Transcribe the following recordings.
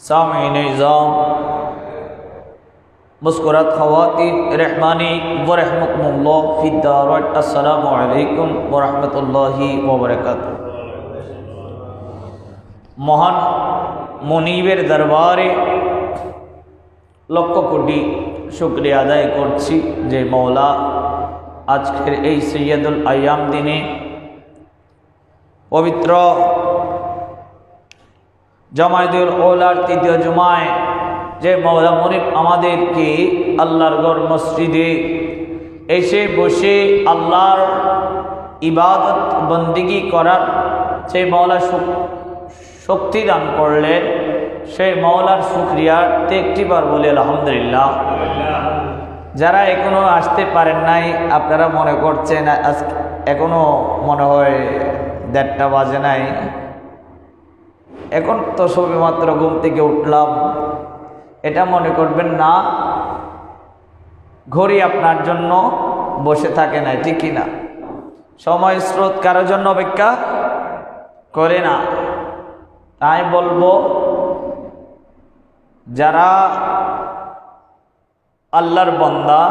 सामीन निज़ाम मुस्कुरात ख़वातिन रहमानी वरहमल फिदारकम वरहमतुल्लाहि वबरक মহান মনিবের দরবারে লক্ষ কোটি শুক্রিয়া আদায় করছি যে মৌলা আজকের এই সৈয়দুল আয়াম দিনে পবিত্র জামায়াতুল ওলার তৃতীয় জুমায়, যে মৌলা মনিব আমাদেরকে আল্লাহর গড় মসজিদে এসে বসে আল্লাহর ইবাদত, বন্দিগি করার সেই মৌলা শক্তি দান করলেন সেই মৌলার শুক্রিয়াতে একটিবার বলি আলহামদুলিল্লাহ। যারা এখনও আসতে পারেন নাই, আপনারা মনে করছেন আজ এখনও মনে হয় দেড়টা বাজে নাই। এখন তো সবে মাত্র ঘুম থেকে উঠলাম। এটা মনে করবেন না, ঘড়ি আপনার জন্য বসে থাকে না ঠিকই না সময় স্রোত কারোর জন্য অপেক্ষা করে না। তাই বলব, যারা আল্লাহর বন্দা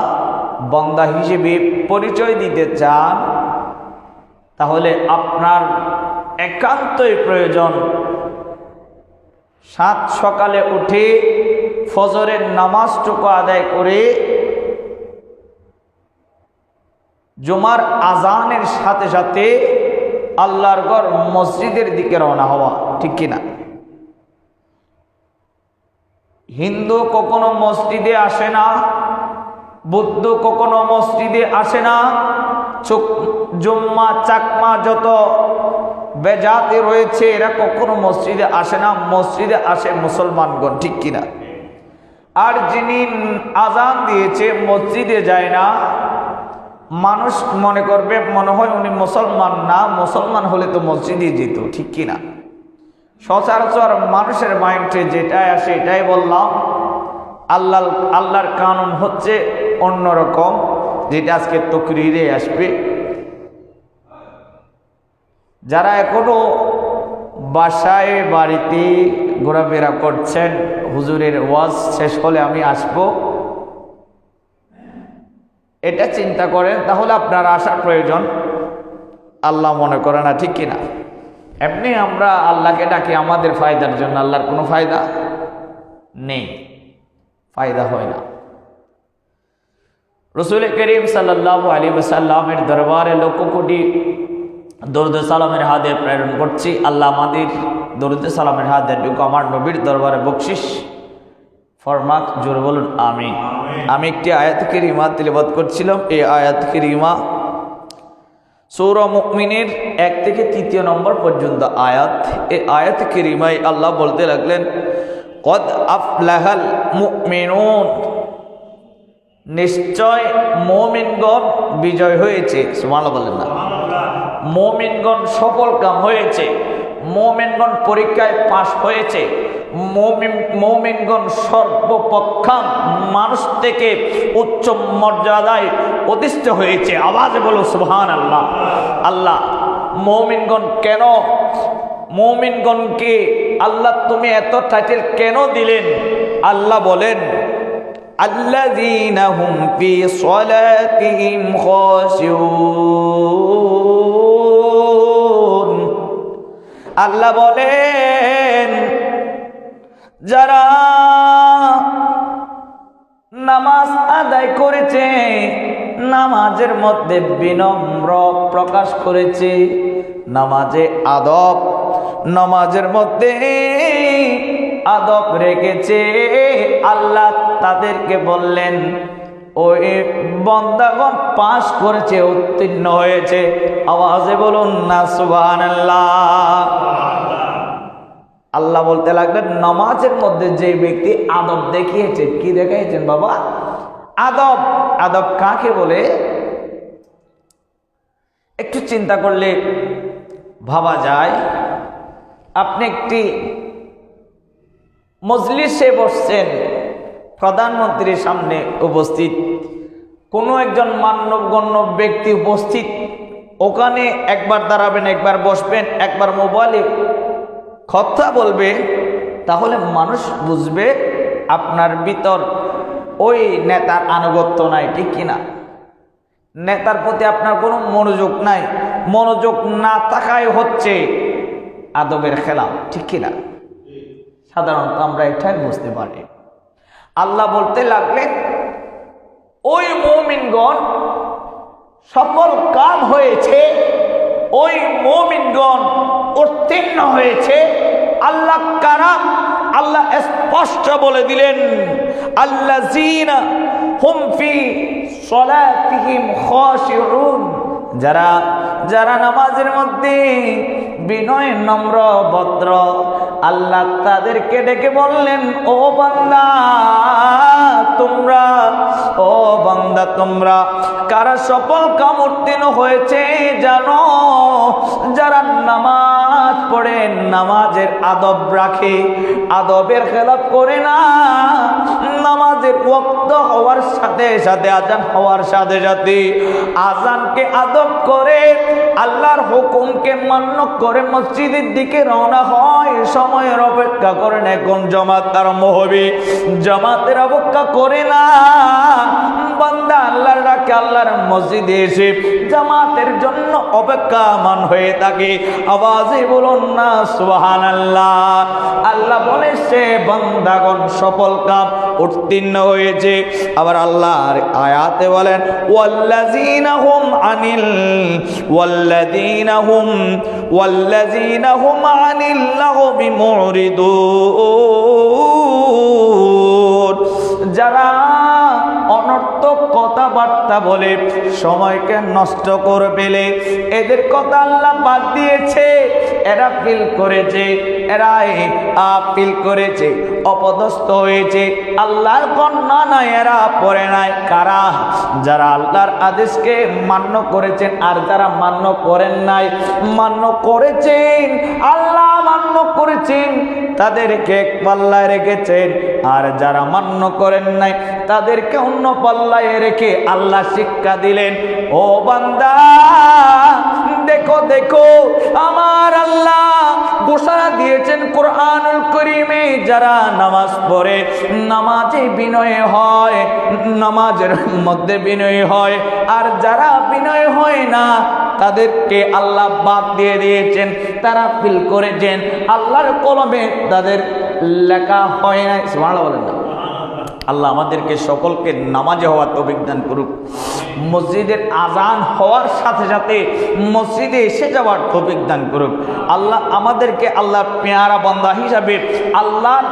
বন্দা হিসেবে পরিচয় দিতে চান, তাহলে আপনার একান্তই প্রয়োজন সাত সকালে উঠে ফজরের নামাজটুকু আদায় করে জুমার আজানের সাথে সাথে আল্লাহর ঘর মসজিদের দিকে রওনা হওয়া, ঠিক কিনা হিন্দু কখনো মসজিদে আসে না, বুদ্ধ কখনো মসজিদে আসে না, চোখ জুম্মা, চাকমা যত বেজাতে রয়েছে, এরা কখনো মসজিদে আসে না, মসজিদে আসে মুসলমানগণ, ঠিক কিনা? আর যিনি আজান দিয়েছে, মসজিদে যায় না, মানুষ মনে করবে, মনে হয় উনি মুসলমান না, মুসলমান হলে তো মসজিদে যেত, ঠিক কিনা? সচরাচর মানুষের মাইন্ডে যেটাই আসে, এটাই বললাম, আল্লাহ, আল্লাহর কানুন হচ্ছে অন্যরকম, যেটা আজকে তকরিরে আসবে। যারা এখনও বাসায় বাড়িতে ঘোরাফেরা করছেন, হুজুরের ওয়াজ শেষ হলে আমি আসব। এটা চিন্তা করেন, তাহলে আপনার আসার প্রয়োজন। আল্লাহ মনে করে না, ঠিক কিনা? এমনি আমরা আল্লাহকে ডাকি, আমাদের ফায়দার জন্য আল্লাহর কোনো ফায়দা নেই। ফায়দা হয় না। রসুল করিম সাল্লাহ আলী সাল্লামের দরবারে লক্ষ কোটি দরুদ সালামের হাতে প্রেরণ করছি। আল্লাহ আমাদের দরুদ সালামের হাতে ঢুকো আমার নবীর দরবারে বকশিস। ফরমাক জোর বলুন আমি আমি একটি আয়াতকে রিমা তিলবাদ করছিলাম। এই আয়াতকে রিমা সৌর মুকমিনের এক থেকে তৃতীয় নম্বর পর্যন্ত আয়াত। এই আয়াত কেরিমাই আল্লাহ বলতে লাগলেন কদ আফলাহাল মুকমিনুন নিশ্চয় মোমিনগণ বিজয় হয়েছে। সুমালা বলেন না। মোমিনগণ সফল কাম হয়েছে। মোমিনগণ পরীক্ষায় পাশ হয়েছে। মৌমিনগণ সর্বপক্ষাম মানুষ থেকে উচ্চ মর্যাদায় অধিষ্ঠ হয়েছে। আওয়াজ বলো সুহান আল্লাহ আল্লাহ মৌমিনগণ কেন, মৌমিনগণকে আল্লাহ তুমি এত টাইটেল কেন দিলেন? আল্লাহ বলেন আল্লাহ আল্লাহ বলেন, যারা নামাজ আদায় করেছে, নামাজের মধ্যে বিনম্র প্রকাশ করেছে, নামাজে আদব, নামাজের মধ্যে আদব রেখেছে, আল্লাহ তাদেরকে বললেন ওই বন্দাগণ পাশ করেছে, উত্তীর্ণ হয়েছে। আওয়াজে বলুন না সুবান আল্লাহ বলতে লাগলেন, নমাজের মধ্যে যে ব্যক্তি আদব দেখিয়েছে, কি দেখিয়েছেন বাবা? আদব আদব কাকে বলে? একটু চিন্তা করলে ভাবা যায়। আপনি একটি মজলিসে বসছেন প্রধানমন্ত্রীর সামনে উপস্থিত। কোনো একজন মান্যগণ্য ব্যক্তি উপস্থিত। ওখানে একবার দাঁড়াবেন, একবার বসবেন, একবার মোবাইলে কথা বলবে, তাহলে মানুষ বুঝবে আপনার ভিতর ওই নেতার আনুগত্য নাই, ঠিক কিনা? নেতার প্রতি আপনার কোনো মনোযোগ নাই। মনোযোগ না থাকাই হচ্ছে আদবের খেলা ঠিক কিনা? সাধারণত আমরা এটাই বুঝতে পারি। আল্লাহ বলতে লাগলেন ওই মৌমিনগণ সফল কাম হয়েছে, ওই মৌমিনগণ উত্তীর্ণ হয়েছে। আল্লাহ কারাম, আল্লাহ স্পষ্ট বলে দিলেন আল্লাহ হুমফি সলাতিহিম খাশিউন যারা যারা নামাজের মধ্যে বিনয়, নম্র, ভদ্র আল্লাহ তাদেরকে ডেকে বললেন, ও বান্দা, তোমরা, ও বান্দা, তোমরা কারা সফল কামর্তীর্ণ হয়েছে জানো? যারা নামাজ পড়ে নামাজের আদব রাখে। আদবের খেলাপ করে না, নামাজের ওক্ত হওয়ার সাথে সাথে আজান হওয়ার সাথে সাথে আজানকে আদব করে, আল্লাহর হুকুমকে মান্য করে মসজিদের দিকে রওনা হয়। সময়ের অপেক্ষা করেন এখন জমাত আরম্ভ হবে। জমাতের অপেক্ষা করে না বান্দা আল্লাহর ডাকে আল্লাহর মসজিদে এসে জামাতের জন্য অপেক্ষামান হয়ে থাকে। আওয়াজে বলুন না সুহান আল্লাহ আল্লাহ বলে সে বান্দাগণ সফল কাম উত্তীর্ণ হয়েছে। আবার আল্লাহর আয়াতে বলেন, ওয়াল্লাযীনা হুম আনিল, ওয়াল্লাযীনা হুম ওয়াল্লাযীনা হুম আনিল লাগবি মুরিদুন যারা অনর্থক কথাবার্তা বলে, সময়কে নষ্ট করে ফেলে। এদের কথা আল্লাহ বাদ দিয়েছে। এরা ফিল করেছে এরা আপিল করেছে, অপদস্থ হয়েছে। আল্লাহর কন্যা নাই, এরা পরে নাই। কারা? যারা আল্লাহর আদেশকে মান্য করেছেন আর যারা মান্য করেন নাই, মান্য করেছেন আল্লাহ। মান্য করেছেন, তাদেরকে এক পাল্লায় রেখেছেন। আর যারা মান্য করেন নাই, তাদেরকে অন্য পাল্লায় রেখে আল্লাহ শিক্ষা দিলেন, ও বান্দা, দেখো দেখো, আমার আল্লাহ ঘোষণা দিয়েছেন কোরআনুল করিমে, যারা নামাজ পড়ে, নামাজে বিনয় হয়, নামাজের মধ্যে বিনয় হয়, আর যারা বিনয় হয় না তাদেরকে আল্লাহ বাদ দিয়ে দিয়েছেন তারা ফিল করেছেন। আল্লাহর কলমে তাদের লেখা হয় না ভালো বলেন না। আল্লাহ আমাদেরকে সকলকে নামাজে হওয়ার অভিজ্ঞান করুক। মসজিদের আজান হওয়ার সাথে সাথে মসজিদে এসে যাওয়ার অভিজ্ঞান করুক। আল্লাহ আমাদেরকে আল্লাহর পেয়ারা বন্দা হিসাবে, আল্লাহর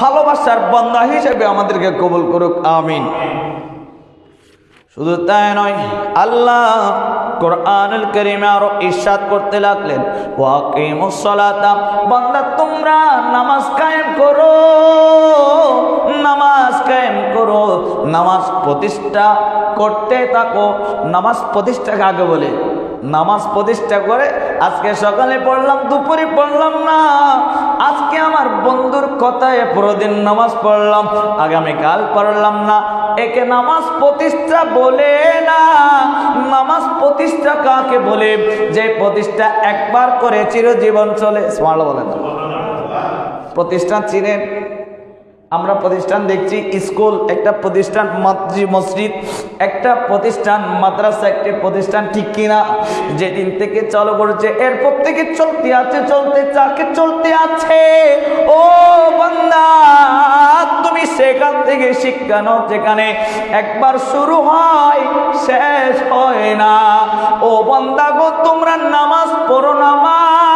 ভালোবাসার বন্ধা হিসাবে আমাদেরকে কবুল করুক। আমিন। শুধু তাই নয়, আল্লাহ কোরআনুল করিমে আরও ইরশাদ করতে লাগলেন। ওয়াকিমুস সালাতা বান্দা, তোমরা নামাজ কায়েম করো, নামাজ কায়েম করো, নামাজ প্রতিষ্ঠা করতে থাকো। নামাজ প্রতিষ্ঠাকে আগে বলে, নামাজ প্রতিষ্ঠা করে আজকে সকালে পড়লাম, দুপুরে পড়লাম না। আজকে আমার বন্ধুর কথায় পুরোদিন নামাজ পড়লাম, আগামীকাল পড়লাম না। একে নামাজ প্রতিষ্ঠা বলে না, নামাজ প্রতিষ্ঠা কাকে বলে? যে প্রতিষ্ঠা একবার করে চিরজীবন চলে স্মার্ট বলেন। প্রতিষ্ঠান চিনেন? আমরা প্রতিষ্ঠান দেখছি, স্কুল, একটা প্রতিষ্ঠান মসজিদ, একটা প্রতিষ্ঠান মাদ্রাসা, একটি প্রতিষ্ঠান ঠিক কিনা, যেদিন থেকে চালু করেছে, এরপর থেকে চলতে আছে, চলতে চাকে চলতে আছে। ও বান্দা, তুমি সেখান থেকে শিক্ষা নাও যেখানে একবার শুরু হয়, শেষ হয় না। ও বান্দা গো, তোমরা নামাজ পড়ো, নামাজ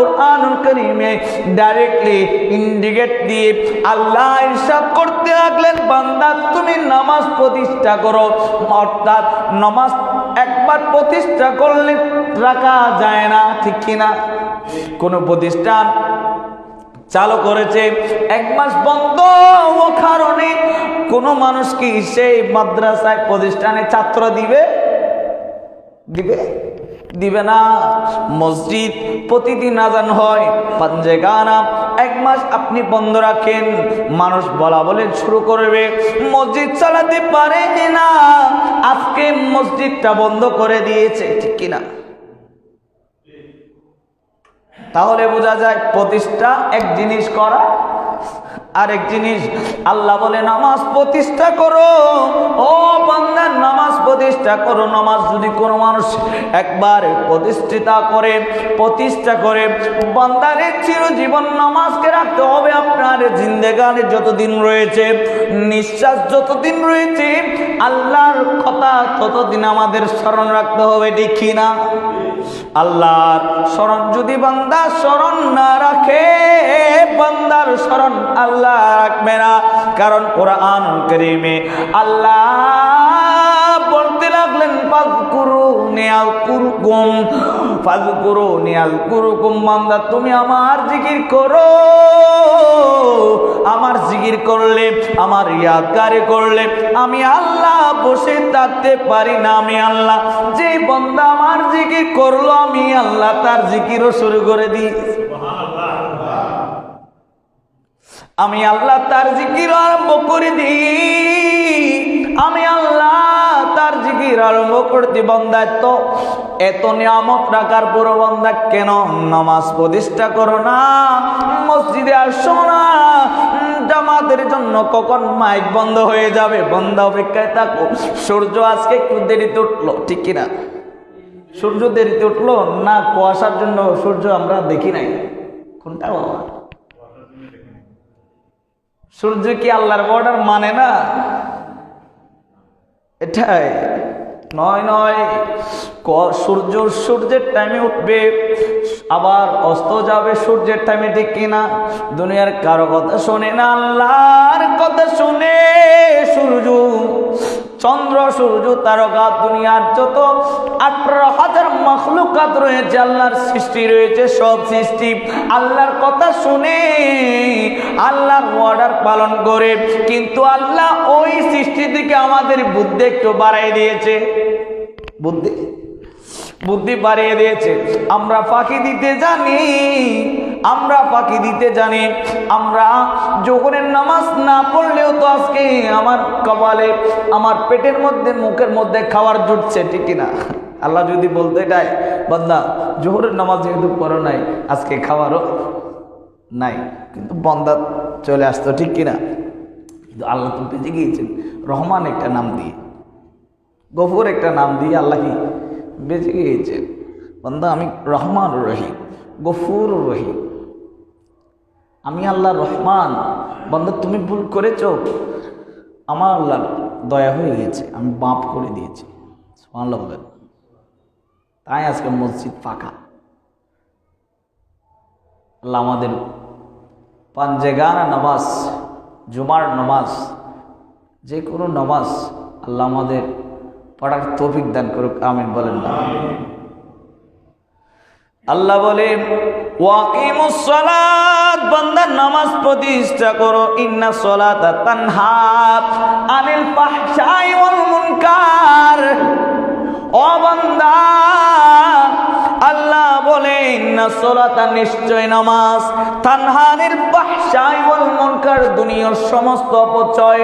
কোরআন করিমে ডাইরেক্টলি ইন্ডিকেট দিয়ে আল্লাহ ইরশাদ করতে লাগলেন, বান্দা তুমি নামাজ প্রতিষ্ঠা করো। অর্থাৎ নামাজ একবার প্রতিষ্ঠা করলে রাখা যায় না, ঠিক কিনা? কোনো প্রতিষ্ঠান চালু করেছে, এক মাস বন্ধ কারণে কোনো মানুষ কি সেই মাদ্রাসায় প্রতিষ্ঠানে ছাত্র দিবে? দিবে? দিবে না। মসজিদ প্রতিদিন আজান হয়, পাঞ্জে গানা। এক মাস আপনি বন্ধ রাখেন, মানুষ বলা বলে শুরু করবে। মসজিদ চালাতে পারে না, আজকে মসজিদটা বন্ধ করে দিয়েছে, ঠিক কিনা? তাহলে বোঝা যায়, প্রতিষ্ঠা এক জিনিস করা আরেক জিনিস, আল্লাহ বলে, নামাজ প্রতিষ্ঠা করো। ও বান্দার নামাজ প্রতিষ্ঠা করো। নামাজ যদি কোনো মানুষ একবার প্রতিষ্ঠিতা করে, প্রতিষ্ঠা করে, বান্দারে চিরজীবন নামাজকে রাখতে হবে। আপনার জিন্দেগানের যতদিন রয়েছে, নিঃশ্বাস যতদিন রয়েছে, আল্লাহর কথা ততদিন আমাদের স্মরণ রাখতে হবে দেখি না? আল্লাহর স্মরণ যদি বান্দা স্মরণ না রাখে, বান্দার স্মরণ আল্লাহ রাখবে না। কারণ কোরআন করিমে আল্লাহ বলতে লাগলেন বান্দা, তুমি আমার জিকির করো। আমার জিকির করলে, আমার ইয়াদগারে করলে, আমি আল্লাহ বসে থাকতে পারি না, আমি আল্লাহ যে বন্দা আমার জিকির করল, আমি আল্লাহ তার জিকিরও শুরু করে দিই। আমি আল্লাহ তার জিকির আরম্ভ করে দিই। আমি আল্লাহ তার জিকির আরম্ভ করতে বন্দায় তো এত নিয়ামত রাখার পুরো বন্দা কেন নামাজ প্রতিষ্ঠা করো না? মসজিদে আসো না? জামাতের জন্য কখন মাইক বন্ধ হয়ে যাবে? বন্ধ অপেক্ষায় থাকো। সূর্য আজকে একটু দেরিতে উঠল, ঠিক কিনা? সূর্য দেরিতে উঠল না কুয়াশার জন্য সূর্য আমরা দেখি নাই। কোনটা বাবা সূর্য কি আল্লাহর অর্ডার মানে না? এটাই। নয় নয়। সূর্য, সূর্যের টাইমে উঠবে, আবার অস্ত যাবে সূর্যের টাইমে ঠিক কিনা? দুনিয়ার কারও কথা শোনে না, আল্লাহর কথা শুনে সূর্য তারকা দুনিয়ার যত আঠারো হাজার মখলুকাত রয়েছে, আল্লাহর সৃষ্টি রয়েছে, সব সৃষ্টি আল্লাহর কথা শুনে, আল্লাহর অর্ডার পালন করে। কিন্তু আল্লাহ ওই সৃষ্টি থেকে আমাদের বুদ্ধি একটু বাড়াই দিয়েছে। বুদ্ধি বুদ্ধি বাড়িয়ে দিয়েছে। আমরা ফাঁকি দিতে জানি আমরা ফাঁকি দিতে জানি। আমরা যখনের নামাজ না পড়লেও তো আজকে আমার কপালে, আমার পেটের মধ্যে, মুখের মধ্যে খাবার জুটছে, ঠিক কিনা? আল্লাহ যদি বলতে চায় বন্দা, জোহরের নামাজ যেহেতু পড়ো নাই, আজকে খাবারও নাই, কিন্তু বন্দা চলে আসতো, ঠিক কিনা? কিন্তু আল্লাহ তো বেঁচে গিয়েছেন। রহমান একটা নাম দিয়ে, গফুর একটা নাম দিয়ে আল্লাহ বেঁচে গিয়েছে বন্ধা আমি রহমান রহিম গফুর রহিম। আমি আল্লাহ রহমান। বন্ধু তুমি ভুল করেছ। আমার আল্লাহ দয়া হয়ে গেছে আমি বাপ করে দিয়েছি। আল্লাহ বলেন। তাই আজকে মসজিদ ফাঁকা। আল্লাহ আমাদের পাঞ্জেগানা নামাজ, জুমার নামাজ যে কোনো নামাজ আল্লাহ আমাদের পড়ার তৌফিক দান করুক। আমিন বলেন না। আল্লাহ বলেন প্রতিষ্ঠা করো, ইন্না আনিল মুনকার। আল্লাহ বলে সালাতা নিশ্চয় নামাজ। তানহানিল ফাহশাই ওয়াল মুনকার, দুনিয়ার সমস্ত অপচয়,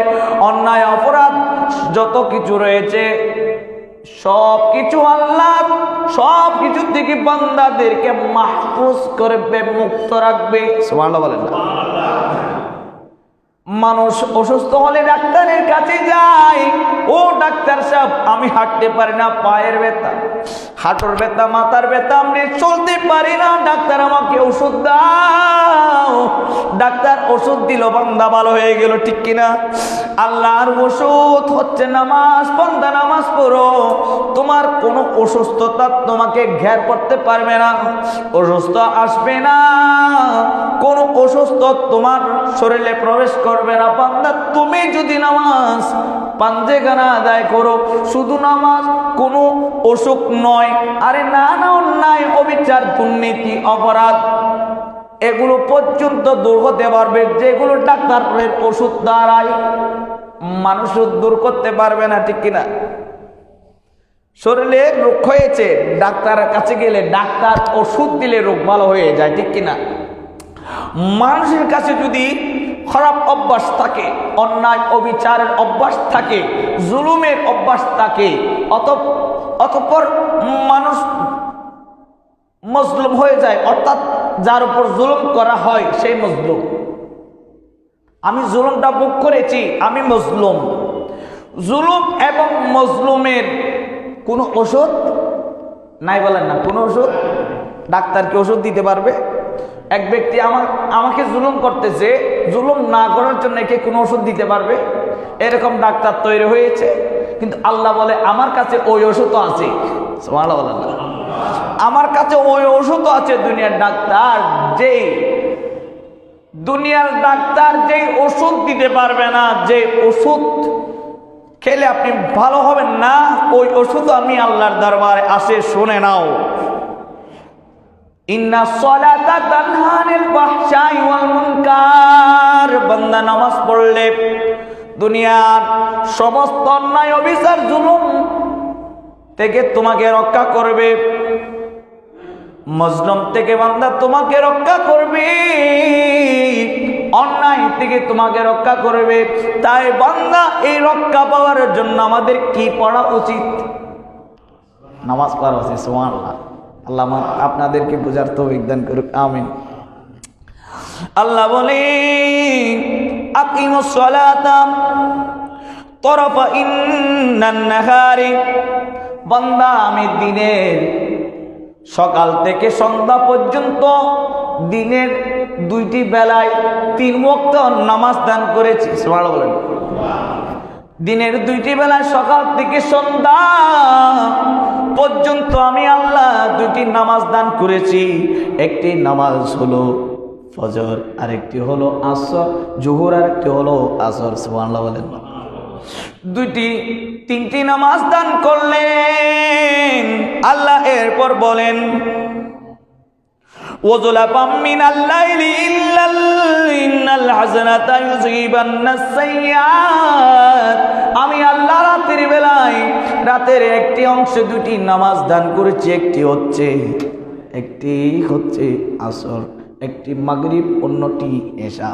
অন্যায়, অপরাধ, যত কিছু রয়েছে সব কিছু আল্লাহ সব কিছু থেকে বান্দাদেরকে মাহফুজ করবে মুক্ত রাখবে। সুবহানাল্লাহ বলেন না। মানুষ অসুস্থ হলে ডাক্তারের কাছে যায়। ও ডাক্তার সাহেব, আমি হাঁটতে পারি না, পায়ের ব্যথা, হাঁটুর ব্যথা, মাথার ব্যথা, আমি চলতে পারি না। ডাক্তার আমাকে ওষুধ দাও। ডাক্তার ওষুধ দিল, বান্দা ভালো হয়ে গেল, ঠিক কিনা? আল্লাহর ওষুধ হচ্ছে নামাজ, বান্দা নামাজ পড়ো। তোমার কোনো অসুস্থতা তোমাকে ঘের করতে পারবে না, অসুস্থ আসবে না। কোনো অসুস্থ তোমার শরীরে প্রবেশ করবে না, বান্দা, তুমি যদি নামাজ পাঞ্জেগানা আদায় করো, শুধু নামাজ কোনো অসুখ নয়, আরে না না, অন্যায়, অবিচার, দুর্নীতি, অপরাধ, এগুলো পর্যন্ত দূর হতে পারবে, যেগুলো ডাক্তারের ওষুধ দ্বারাই মানুষ দূর করতে পারবে না, ঠিক কিনা? শরীরে রোগ হয়েছে, ডাক্তারের কাছে গেলে ডাক্তার ওষুধ দিলে রোগ ভালো হয়ে যায়, ঠিক কিনা? মানুষের কাছে যদি খারাপ অভ্যাস থাকে, অন্যায় অবিচারের অভ্যাস থাকে, জুলুমের অভ্যাস থাকে অত অতঃপর মানুষ মজলুম হয়ে যায়, অর্থাৎ যার উপর জুলুম করা হয় সেই মজলুম। আমি জুলুমটা ভোগ করেছি, আমি মজলুম। জুলুম এবং মজলুমের কোনো ওষুধ? নাই বলেন না, কোনো ওষুধ? ডাক্তার কি ওষুধ দিতে পারবে? এক ব্যক্তি আমার, আমাকে জুলুম করতেছে, জুলুম না করার জন্য কে কোনো ওষুধ দিতে পারবে? এরকম ডাক্তার তৈরি হয়েছে, কিন্তু আল্লাহ বলে, আমার কাছে ওই ওষুধও আছে। আমার কাছে ওই ওষুধও আছে দুনিয়ার ডাক্তার, যেই দুনিয়ার ডাক্তার যেই ওষুধ দিতে পারবে না যে ওষুধ খেলে আপনি ভালো হবেন না, ওই ওষুধ আমি আল্লাহর দরবারে আসে, শুনে নাও। ইন্না সলাতা তানহানিল ফাহশাই ওয়াল বান্দা নামাজ পড়লে দুনিয়ার সমস্ত অন্যায়, অবিচার, জুলুম থেকে তোমাকে রক্ষা করবে। মজলুম থেকে বান্দা তোমাকে রক্ষা করবে। অন্যায় থেকে তোমাকে রক্ষা করবে। তাই বান্দা এই রক্ষা পাওয়ার জন্য আমাদের কি পড়া উচিত? নামাজ পড়া উচিত সোমান আল্লাহ আপনাদেরকে বোঝার তো বিজ্ঞান করুক, আমিন। আল্লাহ বলে, আকিমুস সালাতা, তরফা ইন্নান নাহারি আমি দিনের সকাল থেকে সন্ধ্যা পর্যন্ত দিনের দুইটি বেলায় তিন ওয়াক্ত নামাজ দান করেছি। সুবহানাল্লাহ বলেন। দিনের দুইটি বেলায় সকাল থেকে সন্ধ্যা পর্যন্ত আমি আল্লাহ দুইটি নামাজ দান করেছি একটি নামাজ হলো ফজর আরেকটি হলো আসর জোহর আরেকটি হলো আসর সুবহানাল্লাহ বলেন দুইটি তিনটি নামাজ দান করলেন আল্লাহ এরপর বলেন وزلفا من الليل إلا إن الحسنة يذهبن السيئات আমি আল্লাহ রাতের বেলায় রাতের একটি অংশ দুটি নামাজ দান করেছি, একটি হচ্ছে একটি হচ্ছে আসর, একটি মাগরিব, অন্যটি এশা।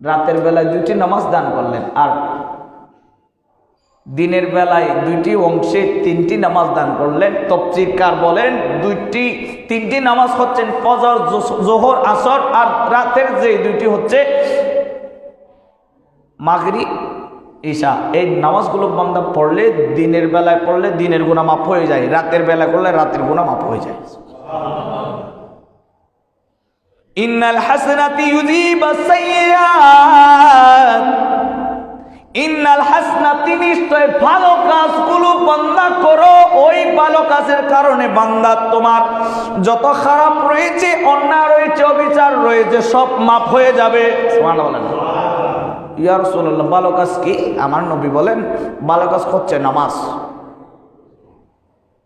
রাতের বেলায় দুটি নামাজ দান করলেন, আর দিনের বেলায় দুইটি অংশে তিনটি নামাজ দান করলেন। তফসিরকার বলেন, দুইটি, তিনটি নামাজ হচ্ছেন ফজর জোহর, আসর, আর রাতের যে দুইটি হচ্ছে মাগরি ঈশা, এই নামাজগুলো বান্দা পড়লে দিনের বেলায় পড়লে দিনের গুণা মাফ হয়ে যায়, রাতের বেলা করলে রাতের গুণা মাফ হয়ে যায়। ইন্নাল হাসনাতি ইউযিবাস সাইয়্যাত। ইন্নাল হাসনাতি নিশ্চয় ভালো কাজগুলো বান্দা করো, ওই ভালো কাজের কারণে বান্দা তোমার যত খারাপ রয়েছে, অন্যায় রয়েছে, অবিচার রয়েছে, সব মাফ হয়ে যাবে। সুবহানাল্লাহ বলেন ইয়া রাসূলুল্লাহ, ভালো কাজ কি? আমার নবী বলেন, ভালো কাজ হচ্ছে নামাজ।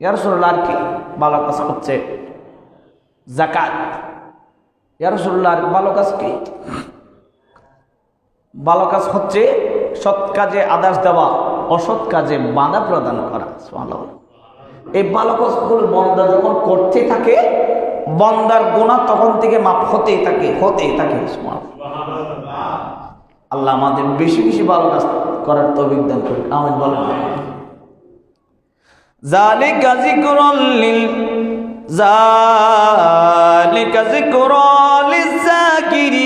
ইয়া রাসূলুল্লাহ, আর কি? ভালো কাজ হচ্ছে জাকাত ইয়া রাসূলুল্লাহ, আর ভালো কাজ কি? ভালো কাজ হচ্ছে সৎ কাজে আদেশ দেওয়া, অসৎ কাজে বাধা প্রদান করা এই ভালো কাজগুলো বন্দা যখন করতে থাকে, বন্দার গুণা তখন থেকে মাপ হতেই থাকে হতেই থাকে। আল্লাহ আমাদের বেশি বেশি ভালো কাজ করার তো বিজ্ঞান করি আমি বলেন। জালিকা যিকরুল লিল জালিকা যিকরুল লিযাকিরিন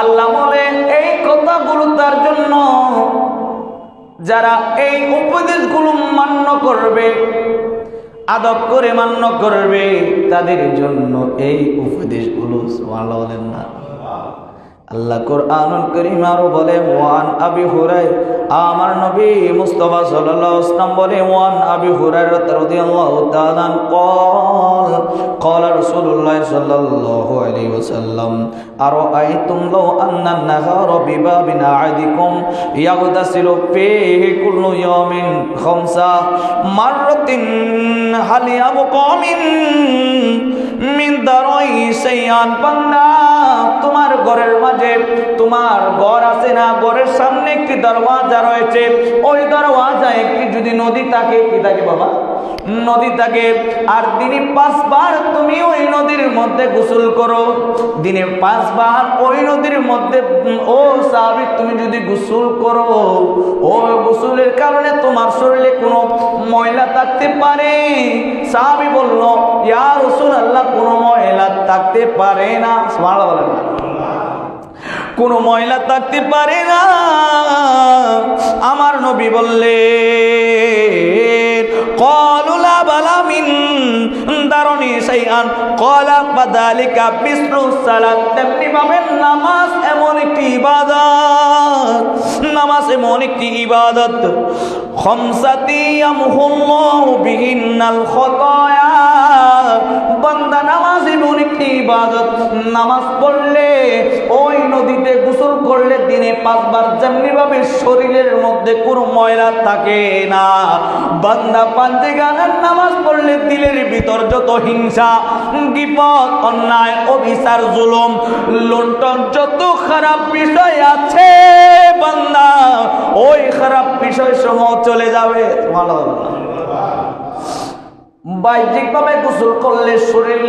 আল্লাহ বলে এই কথাগুলো তার জন্য যারা এই উপদেশগুলো মান্য করবে, আদব করে মান্য করবে, তাদের জন্য এই উপদেশগুলো বলেন না। আল্লাহ কোরআনুল করিম আরো বলে ওয়ান আবি হুরাই আমার নবী মুস্তাফা সাল্লাল্লাহু আলাইহি ওয়াসাল্লাম বলে ওয়ান আবি হুরায়রা রাদিয়াল্লাহু তাআলা قال قال رسول الله صلى الله عليه وسلم أرأيتم لو أن النهار بباب أحدكم يغتسل فيه كل يوم خمسة مرة هل يبقى من তোমার ঘরের মাঝে তোমার ঘর আছে না? ঘরের সামনে একটি দরওয়াজা রয়েছে। ওই দরওয়াজা একটি যদি নদী থাকে, কি থাকে বাবা? নদী থাকে। আর দিনে পাঁচবার তুমি ওই নদীর মধ্যে গোসল করো। দিনে পাঁচবার ওই নদীর মধ্যে ও সাহাবি, তুমি যদি গোসল করো, ও গোসলের কারণে তোমার শরীরে কোনো ময়লা থাকতে পারে। সাহাবি বলল, ইয়া রসুল আল্লাহ কোনো ময়লা থাকতে পারে না। সুবহানাল্লাহ বলেন। কোনো ময়লা থাকতে পারে না। আমার নবী বললে দারুনি আন কলা বাদালিকা বিষ্ণু সালাত। তেমনি ভাবে নামাজ এমন একটি ইবাদত, নামাজ এমন একটি ইবাদত। খমসাতি আমহুল্লাহু বিহিন্নাল খতায়া। বান্দা নামাজ এমন একটি ইবাদত, নামাজ পড়লে নদীতে গোসল করলে দিনে পাঁচবার যেমনি ভাবে শরীরের মধ্যে কোনো ময়লা থাকে না। বান্দা পাঞ্জে গানের নামাজ পড়লে দিলের ভিতর যত হিংসা, বিপদ, অন্যায়, অবিচার, জুলুম, লুণ্ঠন, যত খারাপ বিষয় আছে বান্দা, ওই খারাপ বিষয় সমূহ চলে যাবে। ভালো বাহ্যিকভাবে গোসল করলে শরীর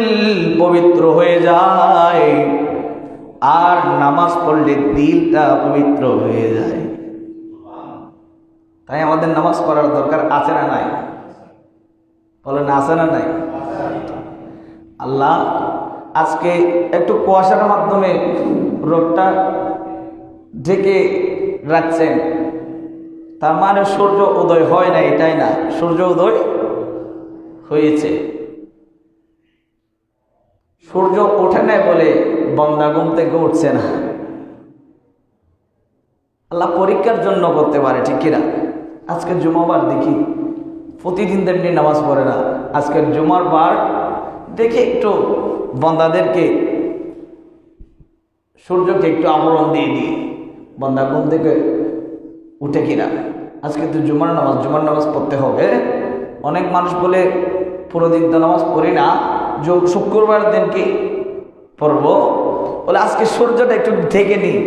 পবিত্র হয়ে যায়। আর নামাজ পড়লে দিলটা পবিত্র হয়ে যায়। তাই আমাদের নামাজ পড়ার দরকার আছে না নাই? বলেন, আছে না নাই? আল্লাহ আজকে একটু কুয়াশার মাধ্যমে রোগটা ঢেকে রাখছেন। তার মানে সূর্য উদয় হয় না এটাই না? সূর্য উদয় হয়েছে। সূর্য ওঠে নাই বলে বন্দা ঘুম থেকে উঠছে না। আল্লাহ পরীক্ষার জন্য করতে পারে, ঠিক কিনা? আজকে জুমাবার দেখি, প্রতিদিন তেমনি নামাজ পড়ে না। আজকের জুমার বার দেখে একটু বন্দাদেরকে, সূর্যকে একটু আবরণ দিয়ে দিই, বন্দা ঘুম থেকে উঠে কিনা। আজকে তো জুমার নামাজ জুমার নামাজ পড়তে হবে। অনেক মানুষ বলে, পুরো দিন তো নামাজ পড়ি না। শুক্রবার দিন কি পড়ব? বলে আজকে সূর্যটা একটু ঢেকে নিই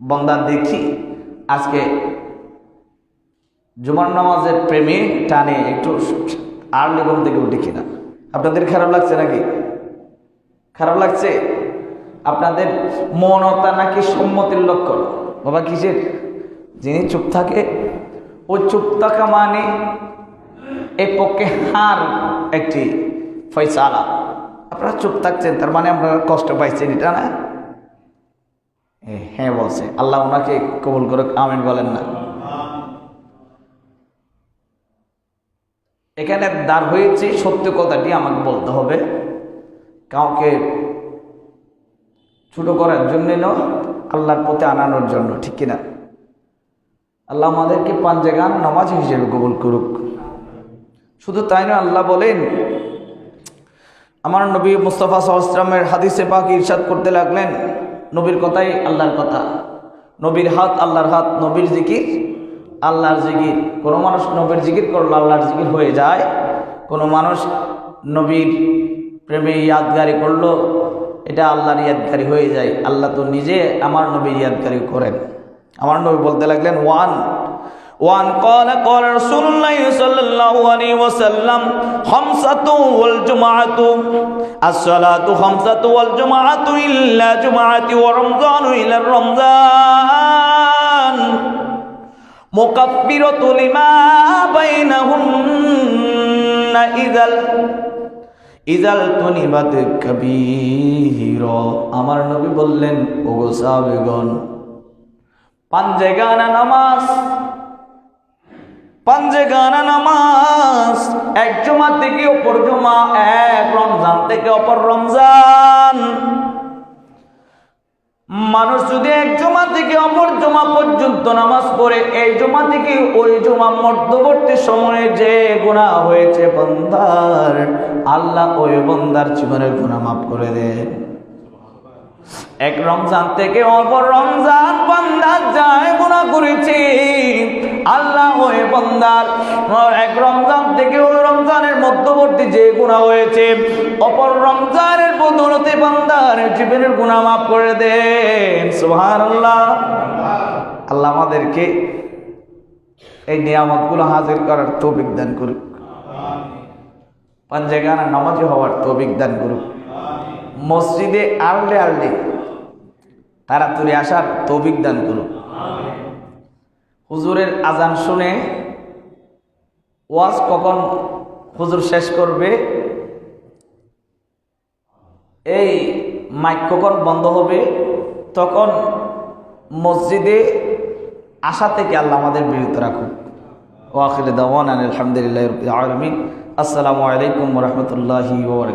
বন্দা দেখি, আজকে জুমার নামাজের প্রেমে টানে একটু আর্লি ঘুম থেকে উঠি কিনা। আপনাদের খারাপ লাগছে নাকি? খারাপ লাগছে? আপনাদের মনতা নাকি সম্মতির লক্ষণ? বাবা, কিসের? যিনি চুপ থাকে, ওই চুপ থাকা মানে এর পক্ষে হার একটি ফয়সালা। আপনারা চুপ থাকছেন, তার মানে আপনারা কষ্ট পাইছেন এটা না? হ্যাঁ বলছে, আল্লাহ ওনাকে কবুল করে আমিন বলেন না। এখানে দাঁড় হয়েছে, সত্য কথাটি আমাকে বলতে হবে। কাউকে ছোট করার জন্য নয়, আল্লাহর পথে আনানোর জন্য, ঠিক কিনা? আল্লাহ আমাদেরকে পাঞ্জেগান নামাজ হিসেবে কবুল করুক। শুধু তাই নয়, আল্লাহ বলেন আমার নবী মুস্তফা সহস্রামের হাদিসে পাক ইরশাদ করতে লাগলেন, নবীর কথাই আল্লাহর কথা। নবীর হাত আল্লাহর হাত, নবীর জিকির আল্লাহর জিকির। কোনো মানুষ নবীর জিকির করল আল্লাহর জিকির হয়ে যায়। কোনো মানুষ নবীর প্রেমে ইয়াদগারি করল, এটা আল্লাহর ইয়াদগারি হয়ে যায়। আল্লাহ তো নিজে আমার নবীর ইয়াদগারি করেন। আমার নবী বলতে লাগলেন, ওয়ান وأن قال قال رسول الله صلى الله عليه وسلم خمسة والجمعة الصلاة خمسة والجمعة إلا جمعة ورمضان إلى الرمضان مكفرة لما بينهن إذا ইজাল তনিবাত কবির আমার নবী বললেন ওগো সাবেগণ পাঞ্জে গানা নামাজ পাঞ্জে গানা নামাজ। এক জমা থেকে অপর জমা, এক রমজান থেকে অপর রমজান। মানুষ যদি এক জমা থেকে অপর জমা পর্যন্ত নামাজ পড়ে, এই জমা থেকে ওই জমা মধ্যবর্তী সময়ে যে গুণা হয়েছে বন্দার, আল্লাহ ওই বন্দার জীবনের গুণা মাফ করে দেন এক রমজান থেকে অপর রমজান বন্দার যায়, গুণা করেছি। আল্লাহ ওই বন্দার এক রমজান থেকে ওই রমজানের মধ্যবর্তী যে গুণা হয়েছে, অপর রমজানের বদলতে বন্দার জীবনের গুণা মাফ করে দেন। সুহান আল্লাহ আল্লাহ আমাদেরকে এই নিয়ামতগুলো হাজির করার তৌফিক দান করুক। পাঞ্জেগানা নামাজি হওয়ার তৌফিক দান করুক। মসজিদে আললে তারা তুলে আসার তৌফিক দান করুক। হুজুরের আজান শুনে ওয়াজ কখন হুজুর শেষ করবে? এই মাইক কখন বন্ধ হবে? তখন মসজিদে আসা থেকে আল্লাহ আমাদের বিরত রাখুক। ওয়াকিল দাওয়ান আলহামদুলিল্লাহ আলমিন। আসসালামু আলাইকুম রহমতুল্লাহি